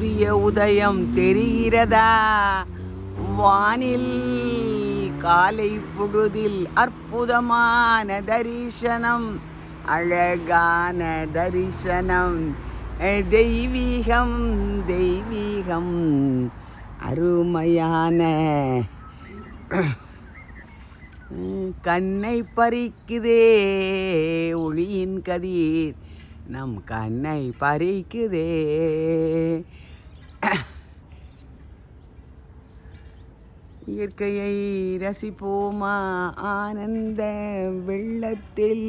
சூரிய உதயம் தெரிகிறதா? வானில் காலை பொழுதில் அற்புதமான தரிசனம் அழகான தரிசனம். தெய்வீகம் தெய்வீகம் அருமையான. கண்ணை பறிக்குதே ஒளியின் கதிர் நம் கண்ணை பறிக்குதே. இயற்கையை ரசிப்போமா ஆனந்த வெள்ளத்தில்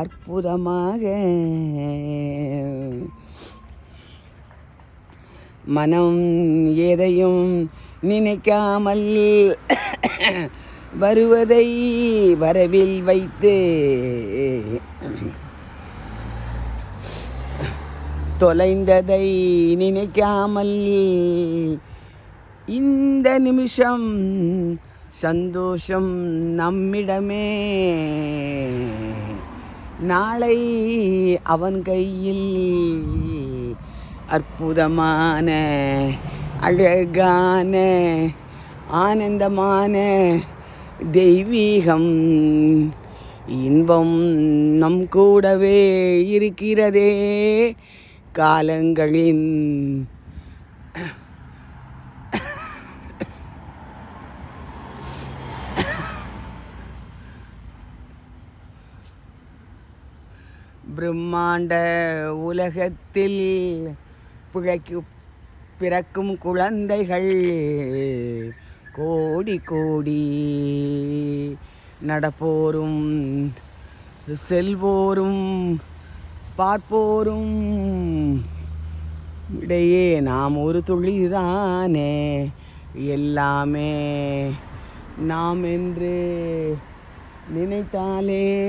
அற்புதமாக. மனம் எதையும் நினைக்காமல் வருவதை வரவில் வைத்து தொலைந்ததை நினைக்காமல் இந்த நிமிஷம் சந்தோஷம் நம்மிடமே. நாளை அவன் கையில் அற்புதமான அழகான ஆனந்தமான தெய்வீகம் இன்பம் நம் கூடவே இருக்கிறதே. காலங்களின் பிரம்மாண்ட உலகத்தில் பிழைக்கு பிறக்கும் குழந்தைகள் கோடி கோடி நடப்போரும் செல்வோரும் பார்ப்போரும். இடையே நாம் ஒரு துளிதானே எல்லாமே நாம் என்று நினைத்தாலே.